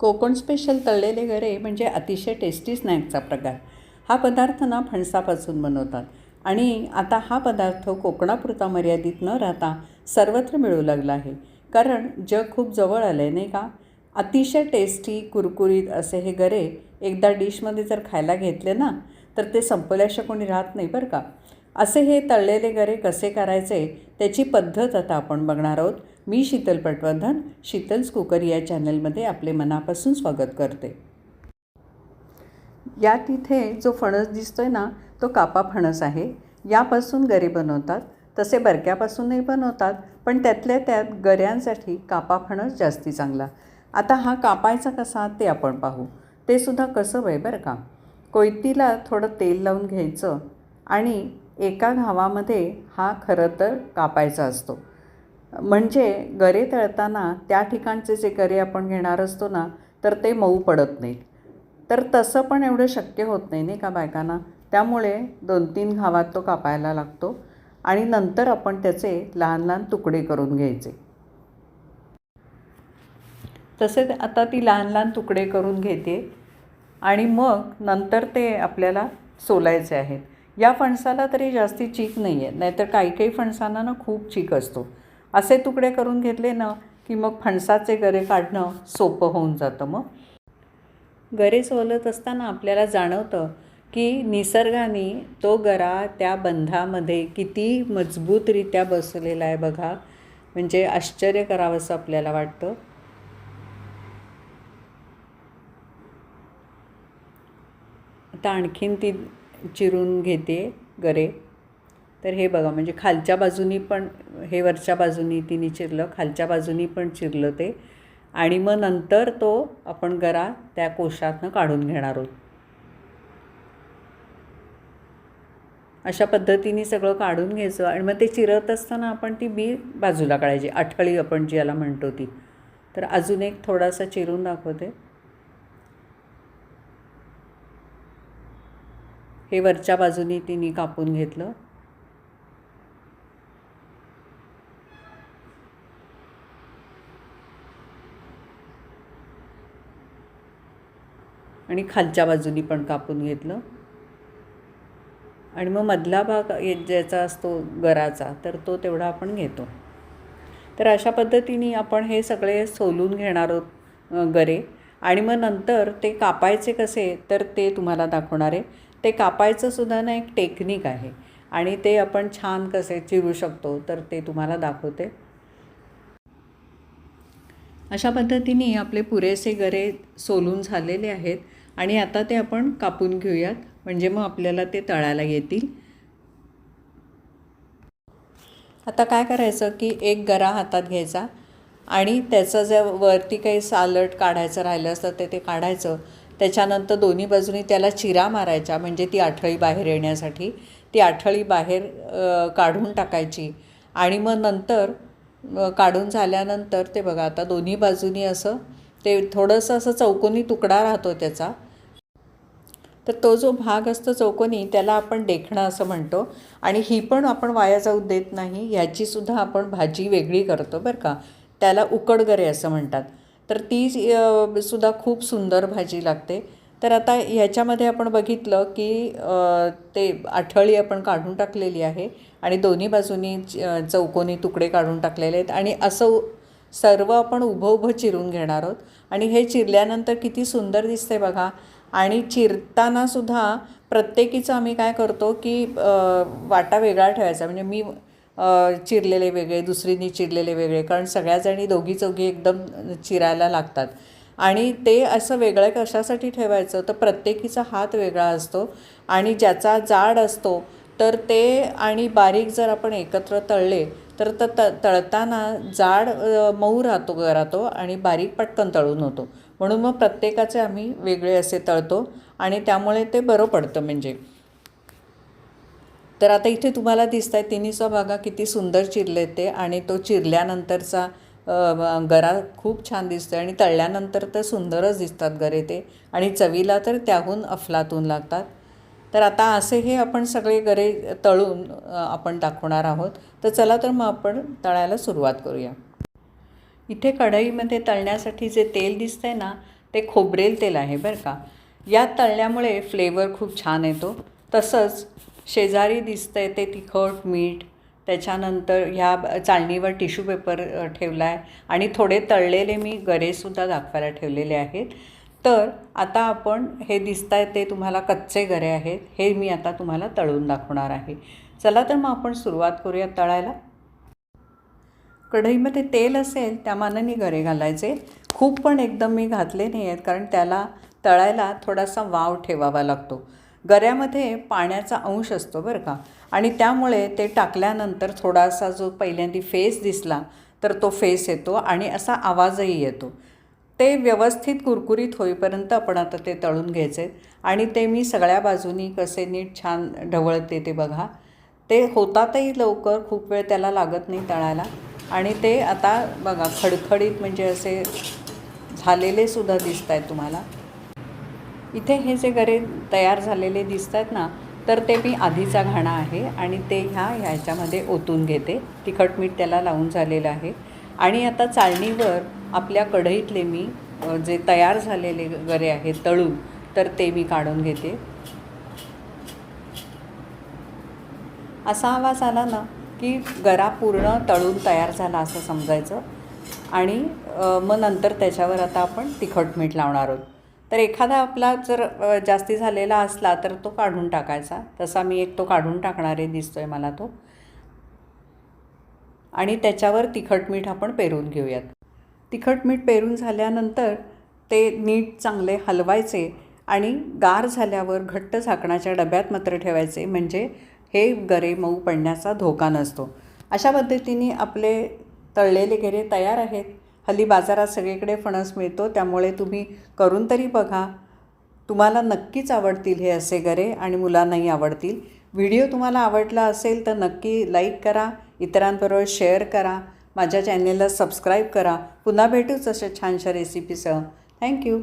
Konkan special तळलेले गरे म्हणजे अतिशय टेस्टी स्नॅकचा प्रकार. हा पदार्थ ना फणसापासून बनवतात. आणि आता हा पदार्थ कोकणापुरता मर्यादित न राहता सर्वत्र मिळू लागला आहे. कारण जग खूप जवळ आलं आहे नाही का? अतिशय टेस्टी कुरकुरीत असे हे गरे एकदा डिशमध्ये जर खायला घेतले ना तर ते संपल्याशा कोणी राहत नाही बरं का? असे हे तळलेले गरे कसे करायचे त्याची पद्धत आता आपण बघणार आहोत. मी शीतल पटवर्धन शीतल्स कुकर या चॅनलमध्ये आपले मनापासून स्वागत करते. यात इथे जो फणस दिसतो आहे ना तो कापा फणस आहे. यापासून गरे बनवतात. तसे बरक्यापासूनही बनवतात पण त्यातल्या त्यात गऱ्यांसाठी कापा फणस जास्ती चांगला. आता हा कापायचा कसा ते आपण पाहू. ते सुद्धा कसं आहे बरं का? कोयतीला थोडं तेल लावून घ्यायचं आणि एका घावामध्ये हा खरं तर कापायचा असतो. म्हणजे गरे तळताना त्या ठिकाणचे जे गरे आपण घेणार असतो ना तर ते मऊ पडत नाहीत. तर तसं पण एवढं शक्य होत नाही नाही का बायकांना? त्यामुळे दोन तीन घावात तो कापायला लागतो आणि नंतर आपण त्याचे लहान लहान तुकडे करून घ्यायचे. तसे आता ती लहान लहान तुकडे करून घेते आणि मग नंतर ते आपल्याला सोलायचे आहेत. या फणसाला तरी जास्ती चीक नाही आहे नाहीतर काही काही फणसांना ना खूप चीक असतो. असे तुकडे करून घेतले ना की मग फणसाचे गरे काढणं सोपं होऊन जातं मग. गरे सोलत असताना आपल्याला जाणवतं की निसर्गाने तो गरा त्या बंधामध्ये किती मजबूतरित्या बसलेला आहे बघा. म्हणजे आश्चर्य करावंसं आपल्याला वाटतं. आता आणखीन ती चिरून घेते गरे. तर हे बघा म्हणजे खालच्या बाजूनी पण हे वरच्या बाजूनी तिने चिरलं खालच्या बाजूनी पण चिरलं ते. आणि मग नंतर तो आपण गरा त्या कोशातनं काढून घेणार आहोत. अशा पद्धतीने सगळं काढून घ्यायचं आणि मग ते चिरत असताना आपण ती बी बाजूला काढायची आठळी आपण ज्याला म्हणतो ती. तर अजून एक थोडासा चिरून दाखवते. हे वरच्या बाजूनी तिने कापून घेतलं. आणि खालच्या बाजूनी पण कापून घेतलं. आणि मग मधला भाग ज्याचा असतो गराचा तर तो तेवढा आपण घेतो. तर अशा पद्धतीने आपण हे सगळे सोलून घेणार आहोत गरे. आणि मग नंतर ते कापायचे कसे तर ते तुम्हाला दाखवणार आहे. ते कापायचं सुद्धा ना एक टेक्निक आहे. आणि ते आपण छान कसे चिरू शकतो तर ते तुम्हाला दाखवते. अशा पद्धतीने आपले पुरेसे गरे सोलून झालेले आहेत आणि आता ते आपण कापून घेऊयात. म्हणजे मग आपल्याला ते तळायला येतील. आता काय करायचं की एक गरा हातात घ्यायचा आणि त्याचं जे वरती काही सालट काढायचं राहिलं असतं ते ते काढायचं. त्याच्यानंतर दोन्ही बाजूनी त्याला चिरा मारायच्या म्हणजे ती आठळी बाहेर येण्यासाठी. ती आठळी बाहेर काढून टाकायची. आणि मग नंतर काढून झाल्यानंतर ते बघा आता दोन्ही बाजूनी असं ते थोडंसं असं चौकोनी तुकडा राहतो त्याचा. तर तो जो भाग असतो चौकोनी त्याला आपण देखणं असं म्हणतो. आणि ही पण आपण वाया जाऊ देत नाही ह्याचीसुद्धा आपण भाजी वेगळी करतो बरं का. त्याला उकडगरे असं म्हणतात. तर ती सुद्धा खूप सुंदर भाजी लागते. तर आता ह्याच्यामध्ये आपण बघितलं की ते आठळी आपण काढून टाकलेली आहे आणि दोन्ही बाजूनी चौकोनी तुकडे काढून टाकलेले आहेत आणि असं सर्व आपण उभं उभं चिरून घेणार आहोत. आणि हे चिरल्यानंतर किती सुंदर दिसते बघा. आणि चिरतानासुद्धा प्रत्येकीचं आम्ही काय करतो की वाटा वेगळा ठेवायचा. म्हणजे मी चिरलेले वेगळे दुसरीनी चिरलेले वेगळे कारण सगळ्याजणी दोघी चौघी एकदम चिरायला लागतात. आणि ते असं वेगळं कशासाठी ठेवायचं? तर प्रत्येकीचा हात वेगळा असतो आणि ज्याचा जाड असतो तर ते आणि बारीक जर आपण एकत्र तळले तर त तळताना जाड मऊ राहतो घरातो आणि बारीक पटकन तळून होतो. म्हणून मग प्रत्येकाचे आम्ही वेगळे असे तळतो आणि त्यामुळे ते बरं पडतं म्हणजे. तर आता इथे तुम्हाला दिसत आहे तिन्हीचा भागा किती सुंदर चिरले ते आणि तो चिरल्यानंतरचा गरा खूप छान दिसतो आणि तळल्यानंतर तर सुंदरच दिसतात गरे ते. आणि चवीला तर त्याहून अफलातून लागतात. तर आता असे हे आपण सगळे गरे तळून आपण दाखवणार आहोत. तर चला तर मग आपण तळायला सुरुवात करूया. इथे कढईमध्ये तळण्यासाठी जे तेल दिसतंय ना ते खोबरेल तेल आहे बरं का. या तळल्यामुळे फ्लेवर खूप छान येतो. तसंच शेजारी दिसतंय ते तिखट मीठ त्याच्यानंतर ह्या चालणीवर चाळणीवर टिश्यू पेपर ठेवला आहे आणि थोडे तळलेले मी गरेसुद्धा दाखवायला ठेवलेले आहेत. तर आता आपण हे दिसत आहे ते तुम्हाला कच्चे गरे आहेत हे मी आता तुम्हाला तळून दाखवणार आहे. चला तर मग आपण सुरुवात करूया तळायला. कढईमध्ये तेल असेल त्या मानाने गरे घालायचे. खूप पण एकदम मी घातले नाही आहेत कारण त्याला तळायला थोडासा वाव ठेवावा लागतो. गऱ्यामध्ये पाण्याचा अंश असतो बरं का. आणि त्यामुळे ते टाकल्यानंतर थोडासा जो पहिल्यांदा फेस दिसला तर तो फेस येतो आणि असा आवाजही येतो. ते व्यवस्थित कुरकुरीत होईपर्यंत आपण आता ते तळून घ्यायचे. आणि ते मी सगळ्या बाजूनी कसे नीट छान ढवळते ते बघा. ते होतातही लवकर खूप वेळ त्याला लागत नाही तळायला. आणि ते आता बघा खडखडीत म्हणजे असे झालेले सुद्धा दिसत आहेत तुम्हाला. इथे हे जे गरे तयार झालेले दिसत आहेत ना तर ते मी आधीचा घाणा आहे आणि ते ह्या ह्याच्यामध्ये ओतून घेते. तिखट मीठ त्याला लावून झालेलं आहे. आणि आता चाळणीवर आपल्या कढईतले मी जे तयार झालेले गरे आहेत तळून तर ते मी काढून घेते. असा आवाज आला ना की गरा पूर्ण तळून तयार झाला असं समजायचं. आणि मग नंतर त्याच्यावर आता आपण तिखट मीठ लावणार आहोत. तर एखादा आपला जर जास्ती झालेला असला तर तो काढून टाकायचा. तसा मी एक तो काढून टाकणारे दिसतो आहे मला तो. आणि त्याच्यावर तिखट मीठ आपण पेरून घेऊयात. तिखट मीठ पेरून झाल्यानंतर ते नीट चांगले हलवायचे आणि गार झाल्यावर घट्ट झाकणाच्या डब्यात मात्र ठेवायचे. म्हणजे हे गरे मऊ पडण्याचा धोका नसतो. अशा पद्धतीने आपले तळलेले गेरे तयार आहेत. हल्ली बाजारात सगळीकडे फणस मिळतो त्यामुळे तुम्ही करून तरी बघा. तुम्हाला नक्कीच आवडतील हे असे गरे आणि मुलांनाही आवडतील. व्हिडिओ तुम्हाला आवडला असेल तर नक्की लाईक करा इतरांबरोबर शेअर करा माझ्या चॅनेलला सबस्क्राईब करा. पुन्हा भेटूच अशा छानशा रेसिपीसह. थँक्यू.